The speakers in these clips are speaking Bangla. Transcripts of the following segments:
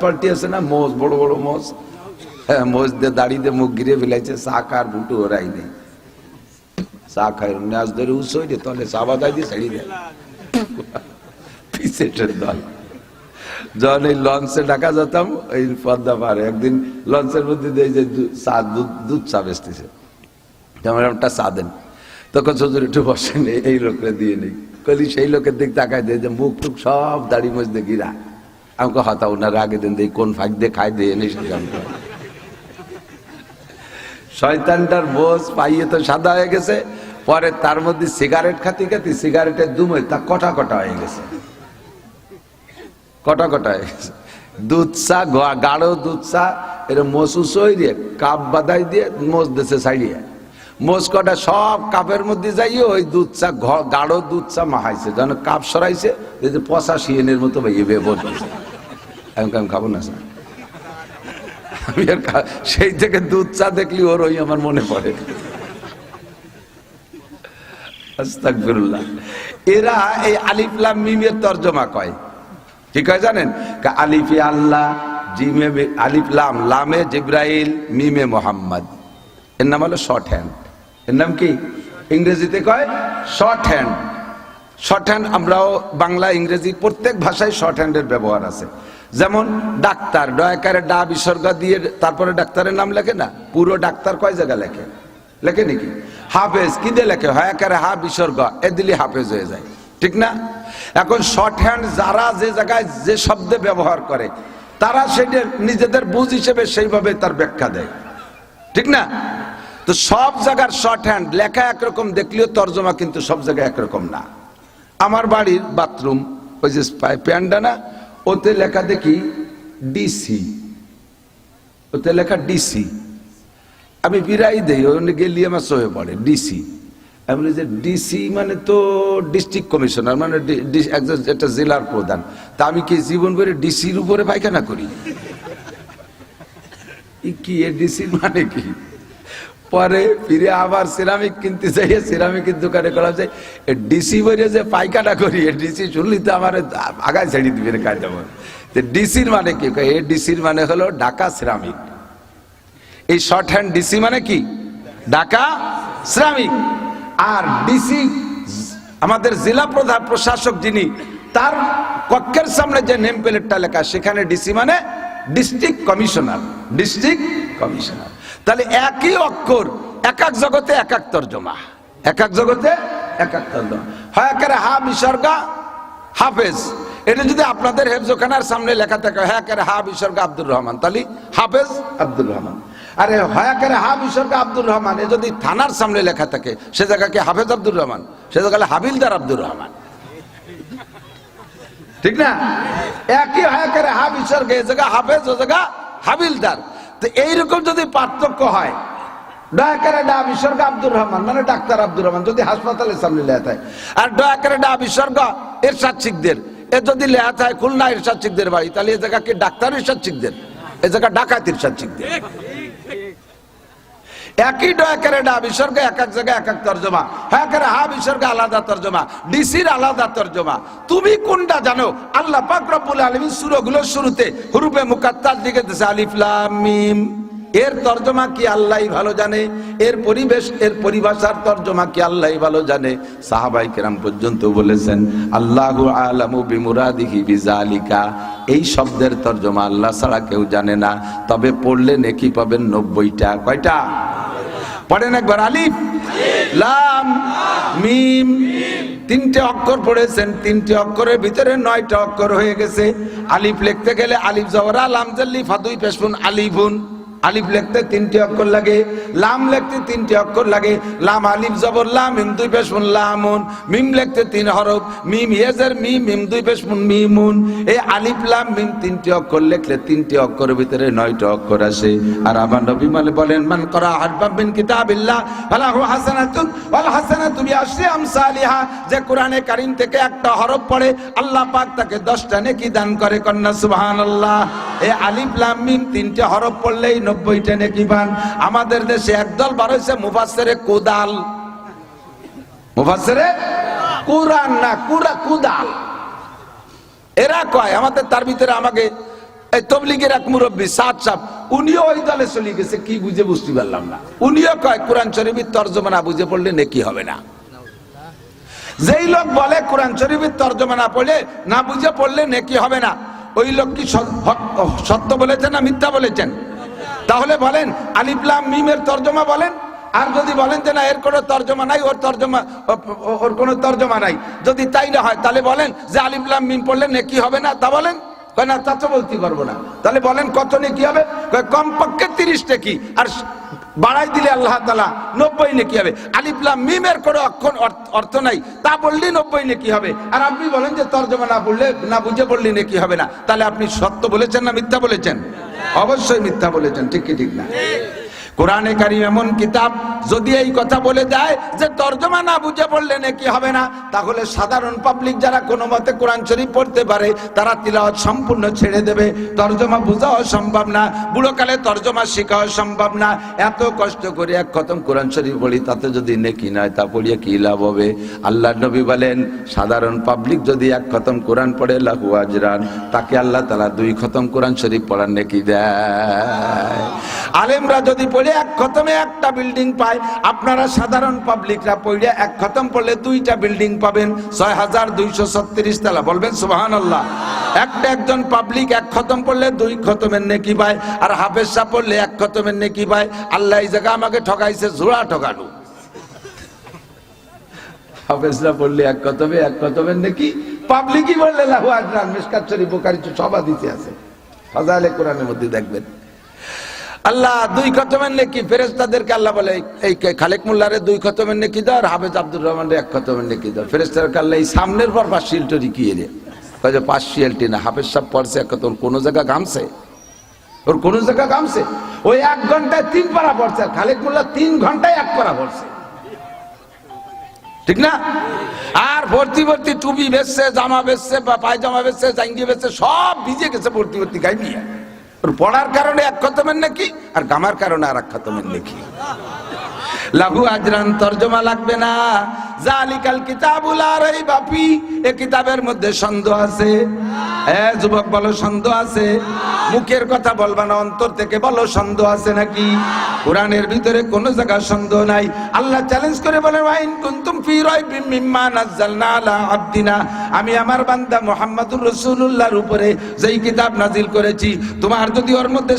পাল্টি আছে না? মোষ মোষ হ্যাঁ মোষ দিয়ে মুখ গিরে ফেলাইছে ওরাই নেই দিয়ে দল। যখন এই লঞ্চে ঢাকা যেতাম, এই পদ্মা পারে একদিন লঞ্চের মধ্যে দুধ চা যেমন একটা দেন। তখন শ্বশুর একটু বসেন, এই- লোকরে দিয়ে নেই। কলি সেই লোকের দিক তাকায় দেয় যে মুখ টুক সব দাড়ি মোজ দেখিরা আমাকে হতা ওনার আগে দেন দেই, কোন ফাঁক দিয়ে খাই দিয়ে এনে শয়তানটার বোঝ পাইয়ে তো সাদা হয়ে গেছে, পরে তার মধ্যে সিগারেট খাতি খাতি, সিগারেটের দুমই তা কটা কটা হয়ে গেছে। কটা কটা হয়ে গেছে। দুধ চা গাঢ় দুধ চা এরকম মোষ উসই দিয়ে, কাপ বাদাই দিয়ে, মোষ দেশে ছাড়িয়ে। মোষ কটা সব কাপের মধ্যে যাইয়ে ওই দুধ চা গাঢ় দুধ চা মাহাইছে যেন কাপ সরাইছে পচা শিয়েনের মতো ভাইয়ে বে আমি খাব না, স্যার। আমি আর সেই থেকে দুধ চা দেখলি ওর ওই আমার মনে পড়ে। এরা এই আলিফলাম মিমের তর্জমা কয়। কি কয় জানেন? আলিফে আল্লাহ, জিমে বে- আলিফ লাম, লামে জিব্রাইল, মিমে মোহাম্মদ। এর নাম হলো শর্ট হ্যান্ড এর নাম কি? ইংরেজিতে কয় শর্ট হ্যান্ড শর্ট হ্যান্ড আমরাও বাংলা, ইংরেজি প্রত্যেক ভাষায় শর্ট হ্যান্ডের ব্যবহার আছে। যেমন ডাক্তার দয়াকারে ডা বিসর্গ দিয়ে তারপরে ডাক্তারের নাম লেখে না? পুরো ডাক্তার কয় জায়গা লেখে? লেখে নাকি? হাফেজ কি দিয়ে লেখে? হয়াকারে হা বিসর্গ, এ দিলি হাফেজ হয়ে যায়। ঠিক না? এখন শর্ট হ্যান্ড যারা যে জায়গায় যে শব্দে ব্যবহার করে, তারা সেটা নিজেদের বুঝ হিসেবে সেইভাবে তার ব্যাখ্যা দেয়। ঠিক না? তো সব জায়গার শর্ট হ্যান্ড লেখা একরকম, দেখলেও তর্জমা কিন্তু সব জায়গায় একরকম না। আমার বাড়ির বাথরুম ওই যে প্যান্ডা না? ওতে লেখা দেখি ডিসি। ওতে লেখা ডিসি। আমি বিরাই দেই, ওখানে গেলি আমার সহে পড়ে, ডিসি। আমি বলি যে ডিসি মানে তো ডিস্ট্রিক্ট কমিশনার মানে একজন একটা জেলার প্রধান। তা আমি কি জীবন ভরে ডিসির উপরে পায়খানা করি? কি, এ ডিসির মানে কি? পরে ফিরে আবার সিরামিক কিনতে যাই সিরামিকের দোকানে করা যায় ডিসি বলে যে পাইকাটা করি ডিসি শুনলি তো আমার আগায় ছেড়ে দিবে কাজ যেমন ডিসির মানে কি? এ ডিসির মানে হলো ঢাকা সিরামিক এই শর্ট হ্যান্ড ডিসি মানে কি? ঢাকা শ্রমিক আর ডিসি আমাদের জেলা প্রধান প্রশাসক যিনি, তার কক্ষের সামনে যে নেম প্লেটটা লেখা, সেখানে ডিসি মানে ডিস্ট্রিক্ট কমিশনার ডিস্ট্রিক্ট কমিশনার তাহলে একই অক্ষর এক এক জগতে এক এক তর্জমা এক এক জগতে এক এক তর্জমা হয় একেবারে হা বিসর্গা, হাফেজ। এটা যদি আপনাদের হেফজোখানার সামনে লেখা থাকে হ্যাঁ হা বিসর্গ আব্দুর রহমান। তাহলে হাফেজ আব্দুর রহমান। আরে হয়া করে হা বিসর্গ আব্দুর রহমান। এ যদি থানার সামনে লেখা থাকে, সে জায়গাকে হাফেজ আব্দুর রহমান, সে জায়গায় হাবিলদার আব্দুর রহমান। ঠিক না? একই হয়া করে হা বিসর্গ, এ জায়গা হাফেজ, ও জায়গা হাবিলদার। তো এইরকম যদি পার্থক্য হয়, দয়া করে ডা রহমান মানে ডাক্তার আব্দুর রহমান, যদি হাসপাতালের সামনে লেয়া আর বিসর্গ এ যদি লেয়া খুলনা বাড়ি, তাহলে এ জায়গা কি ডাক্তার এ জায়গা একই ডয়াকারে করে ডা, বিসর্গ, এক এক জায়গায় এক এক তর্জমা। হ্যাঁ করে হা, বিসর্গ, আলাদা তর্জমা। ডিসির আলাদা তর্জমা। তুমি কোনটা জানো? আল্লাহ পাক রব্বুল আলমী সুরগুলোর শুরুতে হুরুপে মুকাত্তার দিকে আলিফলা মিম। এর তর্জমা কি আল্লাহই ভালো জানে? এর পরিবেশ, এর পরিভাষার তর্জমা কি আল্লাহই ভালো জানে? সাহাবাই কেরাম পর্যন্ত বলেছেন, আল্লাহ আলামু বিমুরাদিহি বিজালিকা। এই শব্দের তর্জমা আল্লাহ ছাড়া কেউ জানে না। তবে পড়লে নেকি পাবেন নব্বইটা। কয়টা? পড়েন একবার। আলিফ, লাম, মিম। তিনটে অক্ষর পড়েছেন। তিনটে অক্ষরের ভিতরে নয়টা অক্ষর হয়ে গেছে। আলিফ লিখতে গেলে আলিফ জবরা লাম জাল্লি ফাদুই পেশফুন আলিফুন। আলিফ লিখতে তিনটি অক্ষর লাগে, লাম লিখতে তিনটি অক্ষর লাগে, লাম আলিফ জবর, লাম মিম দুই পেশমুন লামুন মিম লিখতে তিন হরফ, মিম ইয়েজের মিম মিম দুই পেশমুন মিমুন এই আলিফ, লাম, মিম তিনটি অক্ষর লিখলে তিনটি অক্ষরের ভিতরে নয়টা অক্ষর আসে। আর আমার নবী মানে বলেন, মান করা হারফাম মিন কিতাবিল্লাহ, ফালাহু হাসানাতুন ওয়াল হাসানাতু বিআশরি আমসালিহা। যে কোরআনে কারীম থেকে একটা হরফ পড়ে, আল্লাহ পাক তাকে 10টা নেকি দান করে কন্না সুবহানাল্লাহ। এই আলিফ, লাম, মিম তিনটে হরফ পড়লেই নব্বইটা নেকি পান আমাদের দেশে একদল বার হয়েছে মুফাসসিরে কোদাল। মুফাসসিরে? কুরআন না, কুরা, কুদাল। এরা কয়, আমাদের তার ভিতরে আমাকে এই তবলিগের এক মুরব্বী সাত সাপ উনিও ওই দলে চলে গেছে, কি বুঝে বুঝতে পারলাম না। উনিও কয়, কোরআন শরীফের বুঝে পড়লে নেকি হবে না। যেই লোক বলে কোরআন শরীফের তর্জমা না পড়লে, না বুঝে পড়লে নেকি হবে না। ওই লোক কি সত্য বলেছেন না মিথ্যা বলেছেন? তাহলে বলেন আলিফলাম মিমের তর্জমা বলেন? আর যদি বলেন যে না, এর কোনো তর্জমা নাই, ওর তর্জমা ওর কোনো তর্জমা নাই। যদি তাই না হয়, তাহলে বলেন যে আলিফলাম মিম পড়লে নেকি হবে না, তা বলেন? না, তা তো বলতে পারব না। তাহলে বলেন, কত নেকি হবে? কমপক্ষে তিরিশ নেকি আর বাড়াই দিলে আল্লাহ তালা নব্বই নেকি হবে? আলিফলাম মিমের কোনো অক্ষর অর্থ- অর্থ নাই, তা বললে নব্বই নেকি হবে? আর আপনি বলেন যে তর্জমা না বললে না বুঝে বললে নেকি হবে না? তাহলে আপনি সত্য বলেছেন না মিথ্যা বলেছেন? অবশ্যই মিথ্যা বলেছেন ঠিক কি ঠিক না? কোরআনে কারিম এমন কিতাব যদি এই কথা বলে দেয় যে তর্জমা না বুঝে পড়লে নাকি হবে না, তাহলে সাধারণ পাবলিক যারা কোনো মতে কোরআন শরীফ পড়তে পারে, তারা তিলাওয়াত সম্পূর্ণ ছেড়ে দেবে। তর্জমা বোঝাও সম্ভব না, বুড়োকালে তর্জমা শেখাও সম্ভব না। এত কষ্ট করে এক খতম কোরআন শরীফ পড়ি, তাতে যদি নেকি নয় তা পড়িয়ে কি লাভ হবে? আল্লাহ নবী বলেন, সাধারণ পাবলিক যদি এক খতম কোরআন পড়ে লাহু আজরান, তাকে আল্লাহ তালা দুই খতম কোরআন শরীফ পড়ার নেকি দেয়। আলেমরা যদি পড়ে এক খতমে একটা বিল্ডিং পায়, আপনারা সাধারণ পাবলিকরা পড়ে এক খতম পড়লে দুইটা বিল্ডিং পাবেন, ছয় হাজার দুইশো ছত্রিশ তালা। বলবেন সুবাহান আল্লাহ একটা একজন পাবলিক এক খতম পড়লে দুই খতমের নেকি পায়, আর হাফেজ পড়লে এক খতমের নেকি পায়। আল্লাহ এই জায়গা আমাকে ঠকাইছে জোড়া ঠকানো হাফেজরা বললে এক এক পাবলিকই বললে লাহু আজরান আছে। ফাজাইলে কোরআনের মধ্যে দেখবেন। আল্লাহ দুই খতমের নেকি, ফেরেশতাদেরকে আল্লাহ বলে, এই- খালেক মোল্লারে দুই খতমের নেকি দাও আর হাফেজ আব্দুর রহমানের এক খতমের নেকি দাও। ফেরেশতাদেরকে আল্লাহ এই সামনের পর পাঁচ শিলটরি কি রে পাঁচ শিলটি না হাফেজ সাহেব পড়ছে, এক খতম কোন জায়গা গামছে ওর কোন জায়গা গামছে ওই এক ঘন্টায় তিন পারা পড়ছে আর খালেক মোল্লা তিন ঘন্টায় এক পারা পড়ছে। ঠিক না? আর ভর্তি ভর্তি টুপি বেচছে, জামা বেচছে পায়জামা বেচছে, জাঙ্গি বেচছে, সব ভিজে গেছে ভর্তি ভর্তি গাই নিয়ে ওর পড়ার কারণে এক খতমের নাকি? আর গামার কারণে আর এক খতমের নাকি? লাহু আজরান তর্জমা লাগবে না। জালিকাল কিতাবুল আর এই বাপি, এ কিতাবের মধ্যে সন্দেহ আছে। এ যুবক বলো সন্দেহ আছে। মুখের কথা বলবা না, অন্তর থেকে বলো সন্দেহ আছে নাকি? কোরআনের ভিতরে কোনো জায়গা সন্দেহ নাই। আল্লাহ চ্যালেঞ্জ করে বলে ওয়াইন কুনতুম ফি রাইবিম মিম্মা নাযালনা আলা আবদিনা। আমি আমার বান্দা মুহাম্মাদুর রাসূলুল্লাহর উপরে যেই কিতাব নাজিল করেছি, তোমার যদি ওর মধ্যে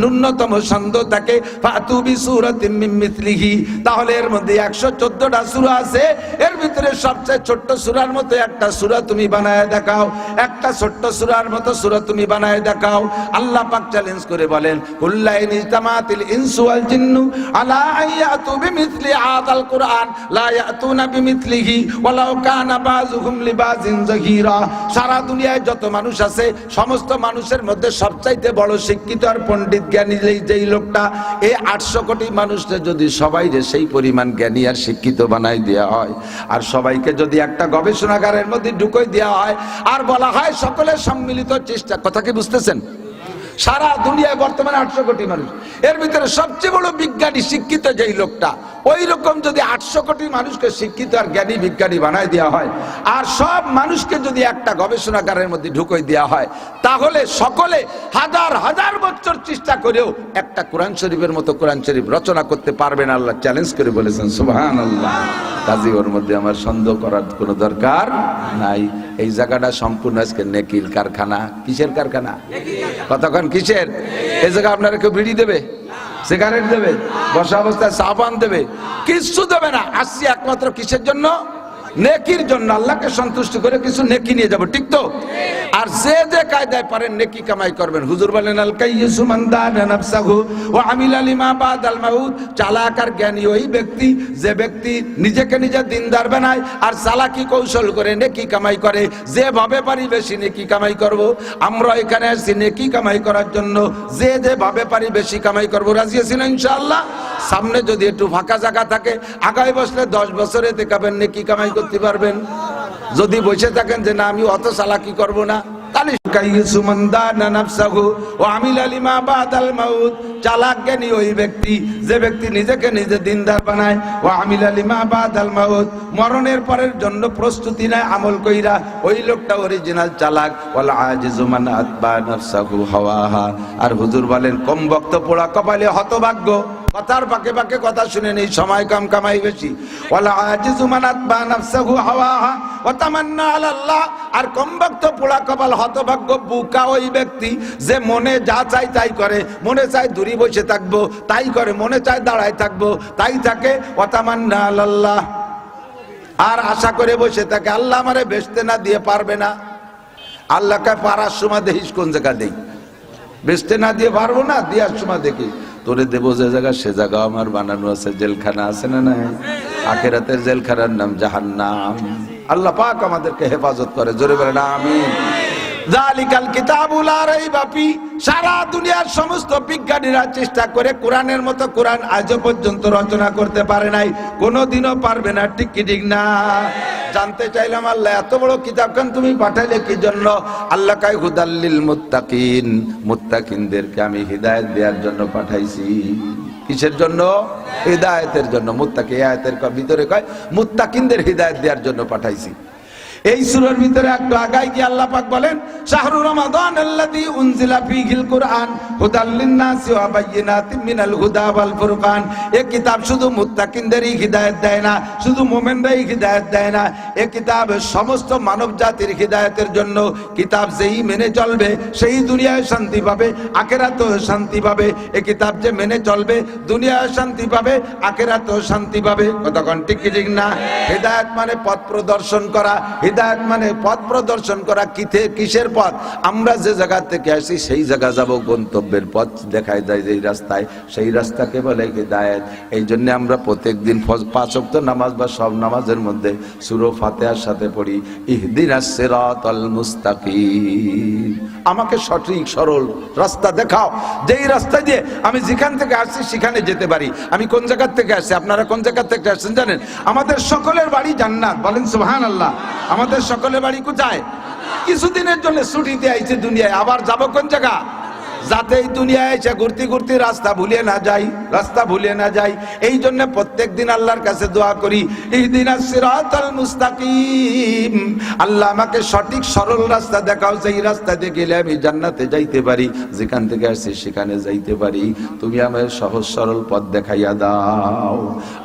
ন্যূনতম সন্দেহ থাকে, ফাতু বি সূরাতিন মিন মিথলিহি তাহলে এর মধ্যে 114টা সূরা আছে। এর ভিতরে সবচেয়ে ছোট্ট সূরার মতো একটা সূরা তুমি বানায় দেখাও। একটা ছোট্ট সূরার মতো সূরা তুমি বানায় দেখাও। আল্লাহ পাক চ্যালেঞ্জ করে বলেন কুল্লাইন ইজতামাতিল ইনসু ওয়াল জিন্নু আলা আইয়াতু বিমিথলি আযাল কুরআন, লা ইয়াতুনা বিমিথলিহি ওয়ালাউ কানা বাযুহুম লিবাযিন যাহিরা সারা দুনিয়ায় যত মানুষ আছে, সমস্ত মানুষের মধ্যে সবচাইতে বড় শিক্ষিত আর পণ্ডিত জ্ঞানী যেই- লোকটা, এই আটশো কোটি মানুষকে যদি সবাই যে সেই পরিমাণ জ্ঞানী আর শিক্ষিত বানাই দেওয়া হয়। আর সবাইকে যদি একটা গবেষণাগারের মধ্যে ঢুকোই দেওয়া হয়, আর বলা হয় সকলের সম্মিলিত চেষ্টা। কথা কি বুঝতেছেন? সারা দুনিয়ায় বর্তমানে আটশো কোটি মানুষ। এর ভিতরে সবচেয়ে বড় বিজ্ঞানী শিক্ষিত যেই লোকটা ওই রকম যদি আটশো কোটি মানুষকে শিক্ষিত আর জ্ঞানী বিজ্ঞানী বানায় দেওয়া হয়, আর সব মানুষকে যদি একটা গবেষণাগারের মধ্যে ঢুকোই দেওয়া হয়, তাহলে সকলে হাজার হাজার বছর চেষ্টা করেও একটা কোরআন শরীফের মতো কোরআন শরীফ রচনা করতে পারবেন আল্লাহ চ্যালেঞ্জ করে বলেছেন সুবহান আল্লাহ কাজী ওর মধ্যে আমার সন্দেহ করার কোনো দরকার নাই। এই জায়গাটা সম্পূর্ণ আজকে নেকিল কারখানা। কিসের কারখানা? কতক্ষণ কিসের? এই জায়গা আপনারা কেউ বিড়ি দেবে? সিগারেট দেবে? বসা অবস্থায় সাবান দেবে? কিচ্ছু দেবে না। আসছি একমাত্র কিসের জন্য? নেকির জন্য। আল্লাহকে সন্তুষ্ট করে কিছু নেকি নিয়ে যাব। ঠিক তো? আর যে যে কায়দায় পারেন, নেকি কামাই করবেন। হুজুর বলেন, আল কাইয়িসু মান দানা নাফসাহু ওয়া আমিলা লিমা বাদাল মাউত। চালাক আর জ্ঞানী ওই ব্যক্তি, যে ব্যক্তি নিজেকে নিজে দিনদার বানায় আর চালাকি কৌশল করে নেকি কামাই করে, যেভাবে পারি বেশি নেকি কামাই করব। আমরা এখানে আসছি নেকি কামাই করার জন্য, যে যে ভাবে পারি বেশি কামাই করব। রাজি আছি না ইনশাআল্লাহ? সামনে যদি একটু ফাঁকা জায়গা থাকে আগামী বছরে দশ বছরে দেখাবেন নেকি কামাই করতে পারবেন। যদি বসে থাকেন যে না আমি অত চালাকি করব না? চালাক জ্ঞানী ওই ব্যক্তি যে ব্যক্তি নিজেকে নিজে দিনদার বানায়, ওয়া আমিলা লিমা বাদাল মাউত, মরণের পরের জন্য প্রস্তুতি নেয়, আমল কইরা ওই লোকটা অরিজিনাল চালাক আর হুজুর বলেন, কম বক্ত পোড়া কপালে হতভাগ্য। কথার পাকে পাকে কথা শুনে নেই, সময় কম কামাই বেশি। আর পোড়া কপাল হতভাগ্য, বুকা ওই ব্যক্তি যে মনে যা চাই তাই করে, মনে চায় দূরে বসে থাকব, তাই করে, মনে চায় দাঁড়ায় থাকব। তাই থাকে তামান্না আর আশা করে বসে থাকে, আল্লাহ আমারে বেচতে না দিয়ে পারবে না। আল্লাহকে পারার সময় দেখিস কোন জায়গা দেই বেচতে না দিয়ে পারব না, দেওয়ার সময় দেখি তোরে দেবো যে জায়গা সে জায়গা আমার বানানো আছে, জেলখানা আছে না নাই? আখেরাতের জেলখানার নাম জাহান্নাম। আল্লাহ পাক আমাদেরকে হেফাজত করে। জোরে বলে না আমি জালিকাল কিতাবুল রাইবা ফি সারা দুনিয়ার সমস্ত বিজ্ঞানীরা চেষ্টা করে কোরআনের মতো কোরআন আজও পর্যন্ত রচনা করতে পারে নাই। কোনোদিনও পারবে না, ঠিক কি, ঠিক না? জানতে চাইলাম, আল্লাহ, এত বড় কিতাবখান তুমি পাঠাইলে কি জন্য? আল্লাহ কাই হুদাল্লিল মুত্তাকিন। মুত্তাকিনদেরকে আমি হিদায়াত দেওয়ার জন্য পাঠাইছি। কিসের জন্য? হিদায়াতের জন্য। মুত্তাকি আয়াতের ভিতরে কয়, মুত্তাকিনদের হিদায়াত দেওয়ার জন্য পাঠাইছি। এই সূরার ভিতরে একটু আগাই গিয়ে আল্লাহ পাক বলেন? শাহরু রমাদান আল্লাযী উনজিলা ফীহিল কুরআন, হুদাল লিন-নাসি ওয়া বায়্যিনাতিন মিনাল হুদা ওয়াল ফুরকান। এই কিতাব শুধু মুত্তাকিনদেরই হিদায়াত দেয় না, শুধু মুমিনরাই হিদায়াত দেয় না এই কিতাব সমস্ত মানব জাতির হিদায়াতের জন্য কিতাব যেই মেনে চলবে, সেই দুনিয়ায় শান্তি পাবে, আখেরাতেও শান্তি পাবে। এই কিতাব যে মেনে চলবে, দুনিয়ায় শান্তি পাবে, আখেরাতেও শান্তি পাবে। কতক্ষণ ঠিক কি ঠিক না? হিদায়াত মানে পথ প্রদর্শন করা হিদায়াত মানে পথ প্রদর্শন করা কিথে, কিসের পথ? আমরা যে জায়গা থেকে আসি, সেই জায়গা যাব, গন্তব্যের পথ দেখায় যায় যেই রাস্তায়, সেই রাস্তাকে বলে হিদায়াত। এই জন্য আমরা প্রত্যেকদিন ফজ- পাঁচ ওয়াক্ত নামাজ বা সব নামাজের মধ্যে সুরো ফাতেহার সাথে পড়ি ইহদিনাস সিরাতাল মুস্তাকিম। আমাকে সঠিক, সরল রাস্তা দেখাও। যেই রাস্তা দিয়ে আমি যেখান থেকে আসছি, সেখানে যেতে পারি। আমি কোন জায়গার থেকে আসছি? আপনারা কোন জায়গার থেকে আসছেন জানেন? আমাদের সকলের বাড়ি জান্নাত। বলেন সুবহান আল্লাহ আমাদের সকলে বাড়ি কোথায়? কিছুদিনের জন্য ছুটিতে আইছে দুনিয়ায় আবার যাব কোন জায়গা? যাতে এই দুনিয়ায় এসে ঘুরতে ঘুরতে রাস্তা ভুলে না যাই, রাস্তা ভুলে না যাই। এই জন্য প্রত্যেক দিন আল্লাহর কাছে দোয়া করি, ইহদিনা সিরাতাল মুস্তাকিম। আল্লাহ আমাকে সঠিক সরল রাস্তা দেখাও সেই রাস্তা দিয়ে গেলে আমি জান্নাতে যাইতে পারি, যেখান থেকে আসছি সেখানে যাইতে পারি। তুমি আমাকে সহজ সরল পথ দেখাইয়া দাও।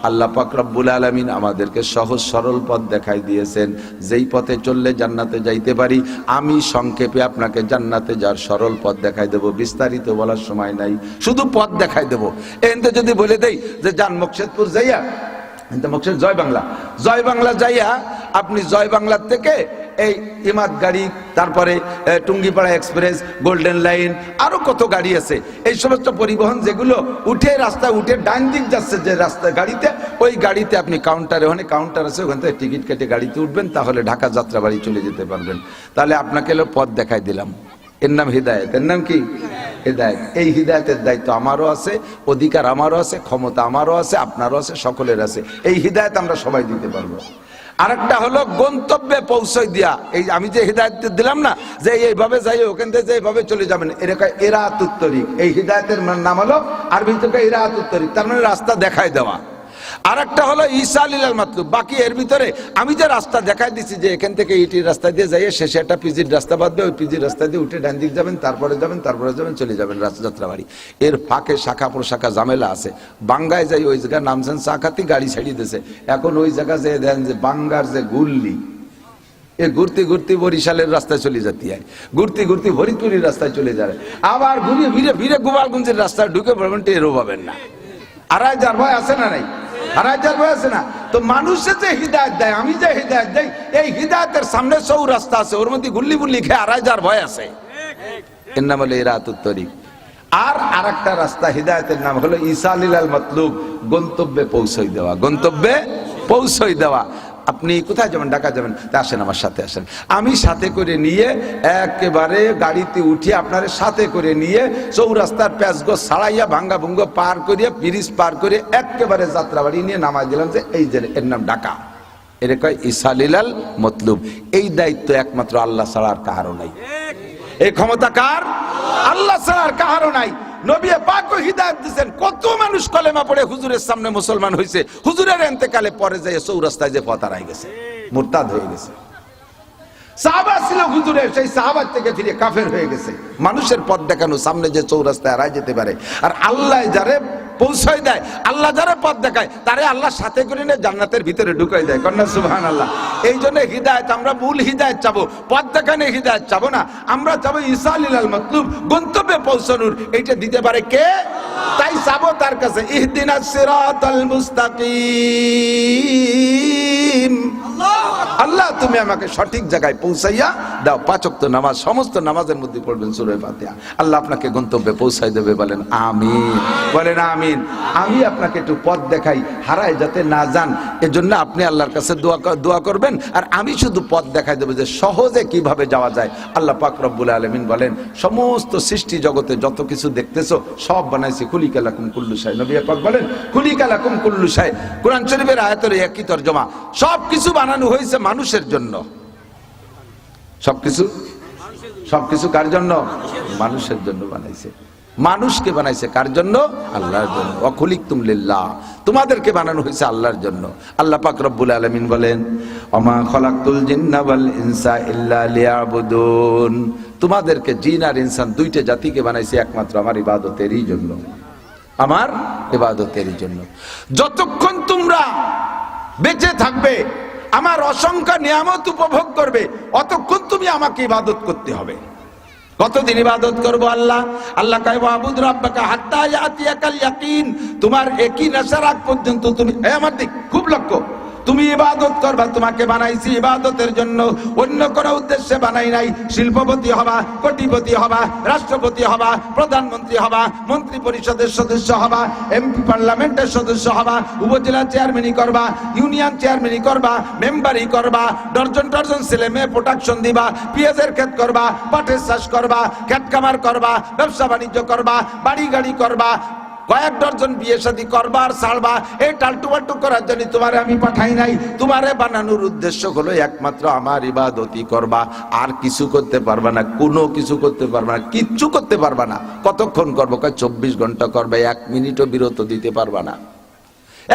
আল্লাহ পাক রব্বুল আলামিন আমাদেরকে সহজ সরল পথ দেখাই দিয়েছেন, যেই পথে চললে জান্নাতে যাইতে পারি। আমি সংক্ষেপে আপনাকে জান্নাতে যার সরল পথ দেখাই দেব। বিস্তারিত বলার সময় নাই। শুধু পথ দেখাই দেব। এনতে যদি বলে দেই যে, যান মুকশেদপুর যাইয়া কিন্তু মুকশেদ জয় বাংলা। জয় বাংলা যাইয়া আপনি জয় বাংলার থেকে এই ইমাদ গাড়ি, তারপরে টুঙ্গিপাড়া এক্সপ্রেস, গোল্ডেন লাইন, আরও কত গাড়ি আছে। এই সমস্ত পরিবহন যেগুলো উঠে রাস্তায়, উঠে ডান দিক যাচ্ছে যে রাস্তা গাড়িতে, ওই গাড়িতে আপনি কাউন্টারে ওখানে কাউন্টার আছে, ওখান থেকে টিকিট কেটে গাড়িতে উঠবেন, তাহলে ঢাকা যাত্রা বাড়ি চলে যেতে পারবেন। তাহলে আপনাকে পথ দেখাই দিলাম। এর নাম হৃদায়ত। এর নাম কি? হৃদায়ত। এই হৃদায়তের দায়িত্ব আমারও আছে, অধিকার আমারও আছে, ক্ষমতা আমারও আছে, আপনারও আছে, সকলের আছে। এই হৃদায়ত আমরা সবাই দিতে পারব। আরেকটা হলো গন্তব্যে পৌঁছয় দিয়া। এই আমি যে হৃদায়ত দিলাম না, যে এইভাবে যাই, ওখান থেকে যে এইভাবে চলে যাবেন এরকম এরা উত্তরিক। এই হৃদায়তের নাম হলো আরবি থেকে এরা উত্তরিক, তার মানে রাস্তা দেখায় দেওয়া। আর একটা হলো ঈসা আলিলাল মাতলুব। বাকি এর ভিতরে আমি যে রাস্তা দেখাই দিচ্ছি যে এখান থেকে ইটির রাস্তা দিয়ে যাইয়ে শেষে একটা পিজির রাস্তা বাঁধবে, ওই পিজির রাস্তা দিয়ে উঠে ডান দিক যাবেন, তারপরে যাবেন তারপরে যাবেন, চলে যাবেন রাজযাত্রা বাড়ি এর ফাঁকে শাখা প্রশাখা ঝামেলা আছে। বাঙ্গায় যাই ওই জায়গায় নামছেন শাখাতেই গাড়ি ছাড়িয়ে দিয়েছে এখন ওই জায়গা যে দেন যে বাঙ্গার যে গুল্লি, এ ঘুরতে ঘুরতে বরিশালের রাস্তায় চলে যেতে হয়। ঘুরতে ঘুরতে হরিপুরের রাস্তায় চলে যাবে। আবার ঘুরে ফিরে ফিরে গোপালগঞ্জের রাস্তায় ঢুকে পড়বেন টেরও পাবেন না। আড়াই যার ভয় আছে না নাই? না। তো যে দেয়, আমি যে দেয় এই হৃদায়তের সামনে রাস্তা আছে, ওর মধ্যে গুল্লি খেয়ে ভয় আছে। উত্তরী আর একটা রাস্তা হৃদায়তের নাম হলো গন্তব্যে পৌঁছই দেওয়া। গন্তব্যে পৌঁছই দেওয়া। আপনি কোথায় যাবেন? ঢাকা যাবেন? তা আসেন, আমার সাথে আসেন। আমি সাথে করে নিয়ে একেবারে গাড়িতে উঠিয়ে আপনার সাথে করে নিয়ে চৌরাস্তার প্যাঁচগো ছাড়াইয়া ভাঙ্গা ভুঙ্গ পার করিয়ে ব্রিজ পার করে একেবারে যাত্রাবাড়ি নিয়ে নামাই দিলাম যে, এই যে এর নাম ঢাকা। এর কয় ইসালিলাল মতলুব। এই দায়িত্ব একমাত্র আল্লাহ আর কাহারও নাই। এই ক্ষমতা কার? আল্লাহ আর কাহারও নাই। নবী পাক হিদায়ত দিয়েছেন কত মানুষ কলেমা পড়ে হুজুরের সামনে মুসলমান হয়েছে হুজুরের এতেকালে পরে যায় চৌরাস্তায় যে পতারাই গেছে, মুরতাদ হয়ে গেছে। সাহাবা ছিল হুজুরের, সেই সাহাবার থেকে ফিরে কাফের হয়ে গেছে। মানুষের পথ দেখানো, সামনে যে চৌরাস্তায় হারাই যেতে পারে। আর আল্লাহ যারে পৌঁছায় দেয়, আল্লাহ যারা পথ দেখায়, তারে আল্লাহ সাথে করে নিয়ে জান্নাতের ভিতরে ঢুকাই দেয়। কন্যা সুবহান আল্লাহ এই জন্য হৃদায়ত, আমরা মূল হৃদায়ত চাবো। পথ দেখানে হৃদায়ত চাবো না। আমরা চাবো ঈসা আল মতলুব গন্তব্যে পৌঁছানোর। এইটা দিতে পারে কে? তাই চাবো তার কাছে ইহদিনা সিরাতাল মুস্তাকিম। আল্লাহ, তুমি আমাকে সঠিক জায়গায় পৌঁছাইয়া দাও। পাচক নামাজ, সমস্ত নামাজের মধ্যে পড়বেন সুরে ফাতিহা। আল্লাহ আপনাকে গন্তব্যে পৌঁছাই দেবে, বলেন আমিন। বলেন আমিন। আমি আপনাকে একটু পথ দেখাই, হারায় যাতে না যান, এজন্য আপনি আল্লাহর কাছে দোয়া দোয়া করবেন। আর আমি শুধু পথ দেখাই দেবো যে সহজে কীভাবে যাওয়া যায়। আল্লাহ পাক রব্বুল আলমিন বলেন, সমস্ত সৃষ্টি জগতে যত কিছু দেখতেছো, সব বানাইছি। খুলি কালাকুম কুল্লু সাই নবী পাক বলেন খুলি কালাকুম কুল্লু সাই কোরআন শরীফের আয়াতের একই তর্জমা সব কিছু বানানো হয়েছে মানুষের জন্য। সবকিছু? সবকিছু কার জন্য? মানুষের জন্য বানাইছে। মানুষকে বানাইছে কার জন্য? আল্লাহর জন্য। অখুলিক তুমলিল্লাহ তোমাদেরকে বানানো হয়েছে আল্লাহর জন্য। আল্লাহ পাক রব্বুল আলামিন বলেন অমা খলাকুল জিন্না ইনসা ইল্লা লিয়াবুদুন। তোমাদেরকে জিন আর ইনসান দুইটা জাতিকে বানাইছে একমাত্র আমার ইবাদতেরই জন্য। আমার ইবাদতেরই জন্য। যতক্ষণ তোমরা বেঁচে থাকবে আমার অসংখ্য নিয়ামত উপভোগ করবে, অতক্ষণ তুমি আমাকে ইবাদত করতে হবে। কতদিন ইবাদত করব আল্লাহ? আল্লাহ কয় আবুদ রাব্বাকা হাত্তা তোমার একই আগ পর্যন্ত তুমি আমার দিক, খুব লক্ষ্য। তুমি ইবাদত করবা, তোমাকে বানাইছি ইবাদতের জন্য। অন্য কোন উদ্দেশ্যে বানাই নাই। শিল্পপতি হবা, কোটিপতি হবা, রাষ্ট্রপতি হবা, প্রধানমন্ত্রী হবা মন্ত্রী পরিষদের সদস্য হবা, এমপি পার্লামেন্টের সদস্য হবা, উপজেলা চেয়ারম্যানই করবা, ইউনিয়ন চেয়ারম্যানই করবা, মেম্বারই করবা ডর্জন ডর্জন ছেলে মেয়ে প্রোডাকশন দিবা, পেঁয়াজের ক্ষেত করবা, পাটের চাষ করবা, ক্ষেত কামার করবা, ব্যবসা বাণিজ্য করবা, বাড়ি গাড়ি করবা কয়েক ডজন বিয়ে শাদী করবার ছাড়বা এই টালটু বাল্টু করার জন্য তোমারে আমি পাঠাই নাই। তোমারে বানানোর উদ্দেশ্য হলো একমাত্র আমার ইবাদতি করবা। আর কিছু করতে পারবা না কোনো কিছু করতে পারবা না কিচ্ছু করতে পারবা না। কতক্ষণ করব? কয় চব্বিশ ঘণ্টা করবে এক মিনিটও বিরত দিতে পারবা না।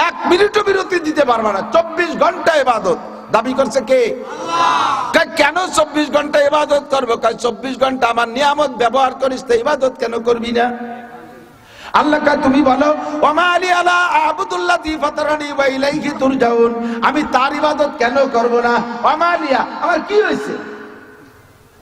এক মিনিটও বিরতি দিতে পারবা না। চব্বিশ ঘণ্টা ইবাদত। দাবি করছে কে? কেন চব্বিশ ঘণ্টা ইবাদত করব? কয় চব্বিশ ঘণ্টা আমার নিয়ামত ব্যবহার করিস তো ইবাদত কেন করবি না? আল্লাহ তুমি বলো ওমালি আলা আবুদুল্লাহ দি ফাতারানি ওয়া ইলাইহি তুরজাউন। আমি তার ইবাদত কেন করব না? ওমালিয়া আমার কি হয়েছে?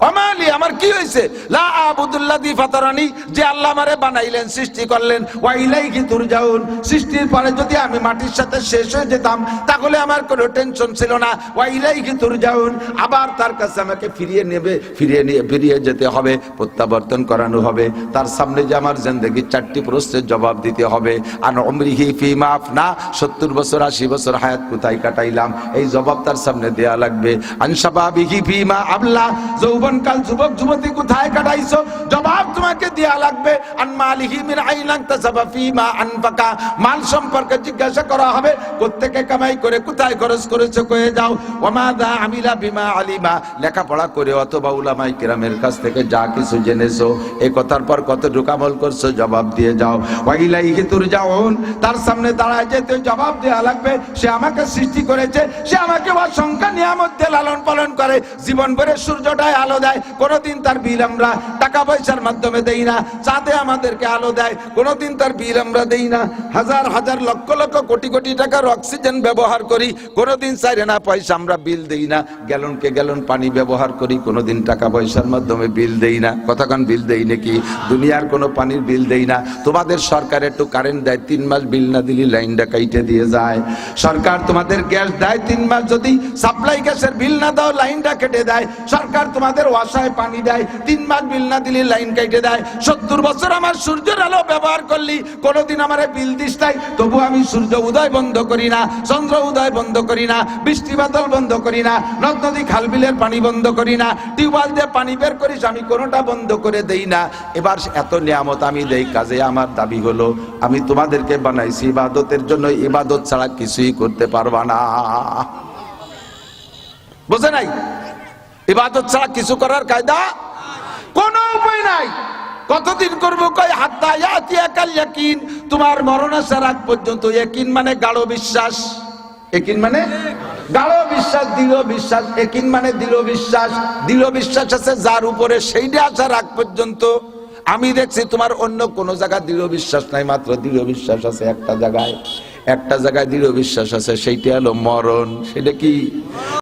অমালি, আমার কি হয়েছে? লা আবুদুল্লাদি ফাতারানি, যে আল্লাহ আমারে বানাইলেন, সৃষ্টি করলেন, ওয়া ইলাইহি তুরজাউন। সৃষ্টির পরে যদি আমি মাটির সাথে শেষ হয়ে যেতাম, তাহলে আমার কোনো টেনশন ছিল না। ওয়া ইলাইহি তুরজাউন, আবার তার কাছে আমাকে ফিরিয়ে নেবে, ফিরিয়ে নিয়ে, ফিরিয়ে যেতে হবে, প্রত্যাবর্তন করানো হবে। তার সামনে যে আমার জিন্দগির চারটি প্রশ্নের জবাব দিতে হবে। আন উমরিহি ফি মাফ না সত্তর বছর 80 বছর হায়াত কোথায় কাটাইলাম? এই জবাব তার সামনে দেয়া লাগবে। আন শাবাবিহি ফি মা আবলা যৌবনকাল যুবক যুবতী কোথায় কাটাইছো? জবাব তোমাকে দেয়া লাগবে আন মালিহি মিন আইনান তাসাবা ফি মা আনফাকা। মাল সম্পর্কে জিজ্ঞাসা করা হবে, কোত্থেকে কামাই করে, কোথায় খরচ করেছ, কয়ে যাও। ওমা দা আমিলা বিমা আলিমা। লেখাপড়া করে অথবা উলামাই কিরামের কাছ থেকে যা কিছু জেনেছো এই কথার পর কত আমল করছ, জবাব দিয়ে যাও। ওয়াইলাইহি তুরজাউন। তার সামনে দাঁড়ায় যেতে জবাব দেয়া লাগবে, সে আমাকে সৃষ্টি করেছে, সে আমাকে অসংখ্য নিয়ামত দিয়ে লালন পালন করে। জীবন ভরে সূর্যটায় আলো দেয়, কোনোদিন তার বিল আমরা টাকা পয়সার মাধ্যমে দেই না, চাঁদে আমাদেরকে আলো দেয়, কোনোদিন তার বিল আমরা দেই না। হাজার হাজার, লক্ষ লক্ষ, কোটি কোটি টাকার অক্সিজেন ব্যবহার করি, কোনোদিন চাইরে না পয়সা আমরা বিল দেই না। গ্যালনকে গ্যালন পানি ব্যবহার করি, কোনোদিন টাকা পয়সার মাধ্যমে বিল দেই না। কতক্ষণ বিল দেই নাকি? দুনিয়ার কোনো পানির বিল দেই না। তোমাদের সরকার একটু কারেন্ট দেয়, তিন মাস বিল না দিলে লাইনটা কাইটে দিয়ে যায়। সরকার তোমাদের গ্যাস দেয়, তিন মাস যদি সাপ্লাই গ্যাসের বিল না দাও, লাইনটা কেটে দেয়। সরকার তোমাদের ওয়াসায় পানি দেয়, তিন মাস বিল না দিলে লাইন কেটে দেয়। সত্তর বছর আমার সূর্যের আলো ব্যবহার করলি, কোনোদিন আমার বিল দিস নাই। তবু আমি সূর্য উদয় বন্ধ করি না, চন্দ্র উদয় বন্ধ করি না, বৃষ্টি বাদল বন্ধ করি না, নদ নদী খাল বিলের পানি বন্ধ করি না, টিউবওয়েল দিয়ে পানি বের করিস, আমি কোনোটা বন্ধ করে দেই না। এবার এত নিয়ামত আমি দেই, কাজে আমার দাবি হলো, আমি তোমাদেরকে বানাইছি ইবাদতের জন্য, ইবাদত ছাড়া কিছুই করতে পারবা না। বোঝে নাই? ইবাদত ছাড়া কিছু করার কায়দা কোনো উপায় নাই। কতদিন করব কই হাত্তা ইয়াতি একাল ইয়াকিন তোমার মরণ আসার আগ পর্যন্ত। ইয়াকিন মানে গাঢ় বিশ্বাস। একিন মানে গাঢ় বিশ্বাস, দৃঢ় বিশ্বাস। একিন মানে দৃঢ় বিশ্বাস। দৃঢ় বিশ্বাস আছে যার উপরে সেইটা আসার আগ পর্যন্ত। আমি দেখছি তোমার অন্য কোন জায়গায় দৃঢ় বিশ্বাস নাই, মাত্র দৃঢ় বিশ্বাস আছে একটা জায়গায়। একটা জায়গায় দৃঢ় বিশ্বাস আছে, সেইটা হলো মরণ। সেটা কি?